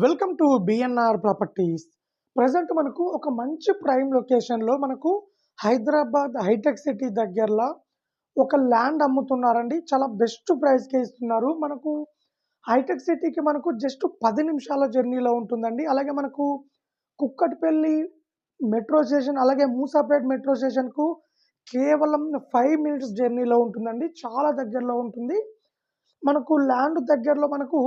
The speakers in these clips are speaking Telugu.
Welcome to BNR properties present మనకు ఒక మంచి ప్రైమ్ లొకేషన్లో మనకు హైదరాబాద్ హైటెక్ సిటీ దగ్గరలో ఒక ల్యాండ్ అమ్ముతున్నారండి. చాలా బెస్ట్ ప్రైస్కే ఇస్తున్నారు. మనకు హైటెక్ సిటీకి మనకు జస్ట్ పది నిమిషాల జర్నీలో ఉంటుందండి. అలాగే మనకు కుక్కటిపల్లి మెట్రో స్టేషన్ అలాగే మూసాపేట్ మెట్రో స్టేషన్కు కేవలం ఫైవ్ మినిట్స్ జర్నీలో ఉంటుందండి. చాలా దగ్గరలో ఉంటుంది. మనకు ల్యాండ్ దగ్గరలో మనకు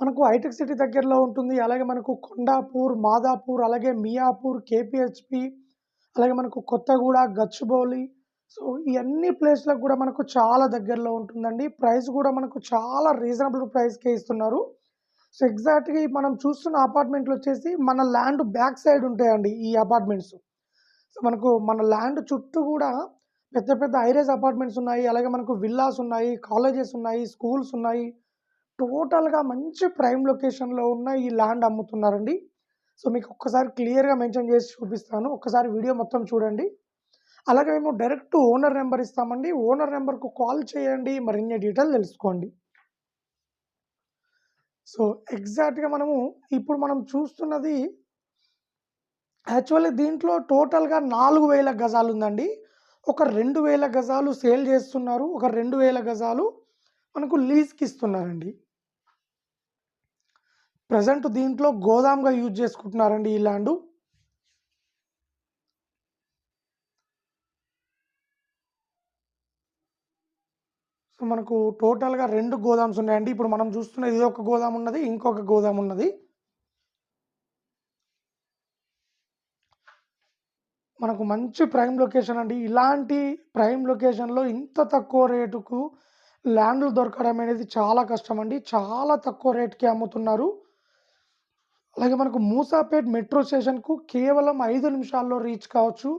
మనకు హైటెక్ సిటీ దగ్గరలో ఉంటుంది. అలాగే మనకు కొండాపూర్ మాదాపూర్ అలాగే మియాపూర్ కేపిహెచ్పి అలాగే మనకు కొత్తగూడ గచ్చిబౌలి. సో ఇవన్నీ ప్లేస్లకు కూడా మనకు చాలా దగ్గరలో ఉంటుందండి. ప్రైస్ కూడా మనకు చాలా రీజనబుల్ ప్రైస్కే ఇస్తున్నారు. సో ఎగ్జాక్ట్గా మనం చూస్తున్న అపార్ట్మెంట్లు వచ్చేసి మన ల్యాండ్ బ్యాక్ సైడ్ ఉంటాయండి ఈ అపార్ట్మెంట్స్. సో మనకు మన ల్యాండ్ చుట్టూ కూడా పెద్ద పెద్ద హైరేజ్ అపార్ట్మెంట్స్ ఉన్నాయి. అలాగే మనకు విల్లాస్ ఉన్నాయి కాలేజెస్ ఉన్నాయి స్కూల్స్ ఉన్నాయి. టోటల్గా మంచి ప్రైమ్ లొకేషన్లో ఉన్న ఈ ల్యాండ్ అమ్ముతున్నారండి. సో మీకు ఒక్కసారి క్లియర్గా మెన్షన్ చేసి చూపిస్తాను. ఒక్కసారి వీడియో మొత్తం చూడండి. అలాగే మేము డైరెక్ట్ ఓనర్ నెంబర్ ఇస్తామండి. ఓనర్ నెంబర్కు కాల్ చేయండి. మరిన్ని డీటెయిల్ తెలుసుకోండి. సో ఎగ్జాక్ట్గా మనము ఇప్పుడు మనం చూస్తున్నది యాక్చువల్లీ దీంట్లో టోటల్గా నాలుగు వేల గజాలు ఉందండి. ఒక రెండు వేల గజాలు సేల్ చేస్తున్నారు. ఒక రెండు వేల గజాలు మనకు లీజ్కి ఇస్తున్నారండి. ప్రజెంట్ దీంట్లో గోదాంగా యూజ్ చేసుకుంటున్నారండి ఈ ల్యాండ్. సో మనకు టోటల్గా రెండు గోదామ్స్ ఉన్నాయండి. ఇప్పుడు మనం చూస్తున్న ఇది ఒక గోదాం ఉన్నది ఇంకొక గోదాం ఉన్నది. మనకు మంచి ప్రైమ్ లొకేషన్ అండి. ఇలాంటి ప్రైమ్ లొకేషన్లో ఇంత తక్కువ రేటుకు ల్యాండ్లు దొరకడం అనేది చాలా కష్టం అండి. చాలా తక్కువ రేట్కి అమ్ముతున్నారు. అలాగే మనకు మూసాపేట్ మెట్రో స్టేషన్కు కేవలం ఐదు నిమిషాల్లో రీచ్ కావచ్చు.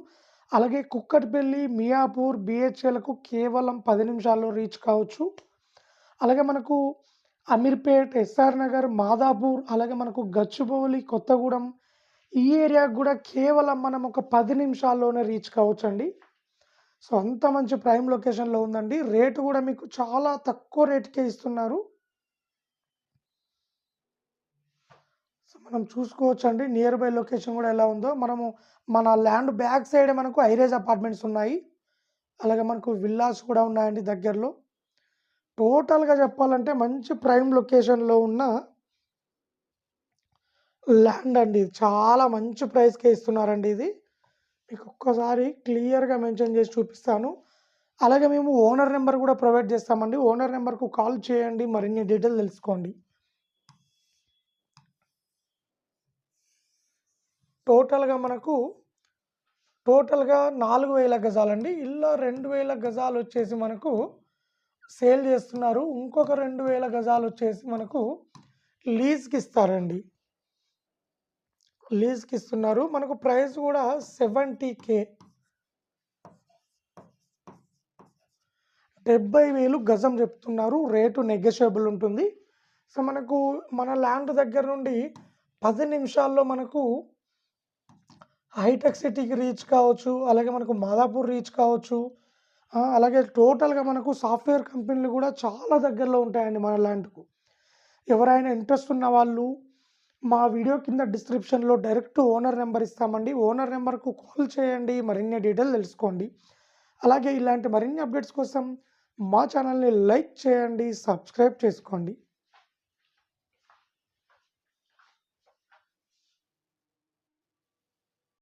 అలాగే కుక్కట్పల్లి మియాపూర్ బిహెచ్ఎల్కు కేవలం పది నిమిషాల్లో రీచ్ కావచ్చు. అలాగే మనకు అమీర్పేట్ ఎస్ఆర్ నగర్ మాదాపూర్ అలాగే మనకు గచ్చిబౌలి కొత్తగూడెం ఈ ఏరియాకు కూడా కేవలం మనం ఒక పది నిమిషాల్లోనే రీచ్ కావచ్చు అండి సో అంత మంచి ప్రైమ్ లొకేషన్లో ఉందండి. రేటు కూడా మీకు చాలా తక్కువ రేటుకే ఇస్తున్నారు. సో మనం చూసుకోవచ్చు అండి నియర్ బై లొకేషన్ కూడా ఎలా ఉందో. మనము మన ల్యాండ్ బ్యాక్ సైడ్ మనకు ఐరేజ్ అపార్ట్మెంట్స్ ఉన్నాయి. అలాగే మనకు విల్లాస్ కూడా ఉన్నాయండి దగ్గరలో. టోటల్గా చెప్పాలంటే మంచి ప్రైమ్ లొకేషన్లో ఉన్న ల్యాండ్ అండి ఇది. చాలా మంచి ప్రైస్కే ఇస్తున్నారండి ఇది. మీకు ఒక్కసారి క్లియర్గా మెన్షన్ చేసి చూపిస్తాను. అలాగే మేము ఓనర్ నెంబర్ కూడా ప్రొవైడ్ చేస్తామండి. ఓనర్ నెంబర్కు కాల్ చేయండి. మరిన్ని డీటెయిల్ తెలుసుకోండి. టోటల్గా మనకు టోటల్గా నాలుగు వేల గజాలండి. ఇలా రెండు వేల గజాలు వచ్చేసి మనకు సేల్ చేస్తున్నారు. ఇంకొక రెండు వేల గజాలు వచ్చేసి మనకు లీజ్కి ఇస్తారండి. లీజ్కి ఇస్తున్నారు. మనకు ప్రైస్ కూడా సెవెంటీ కే. డెబ్బై వేలు గజం చెప్తున్నారు. రేటు నెగోషియబుల్ ఉంటుంది. సో మనకు మన ల్యాండ్ దగ్గర నుండి పది నిమిషాల్లో మనకు హైటెక్ సిటీకి రీచ్ కావచ్చు అలాగే మనకు మాదాపూర్ రీచ్ కావచ్చు అలాగే టోటల్గా మనకు సాఫ్ట్వేర్ కంపెనీలు కూడా చాలా దగ్గరలో ఉంటాయండి మన ల్యాండ్కు. ఎవరైనా ఇంట్రెస్ట్ ఉన్న వాళ్ళు మా వీడియో కింద డిస్క్రిప్షన్లో డైరెక్ట్ ఓనర్ నెంబర్ ఇస్తామండి. ఓనర్ నెంబర్కు కాల్ చేయండి మరిన్ని డీటెయిల్ తెలుసుకోండి. అలాగే ఇలాంటి మరిన్ని అప్డేట్స్ కోసం మా ఛానల్ని లైక్ చేయండి సబ్స్క్రైబ్ చేసుకోండి.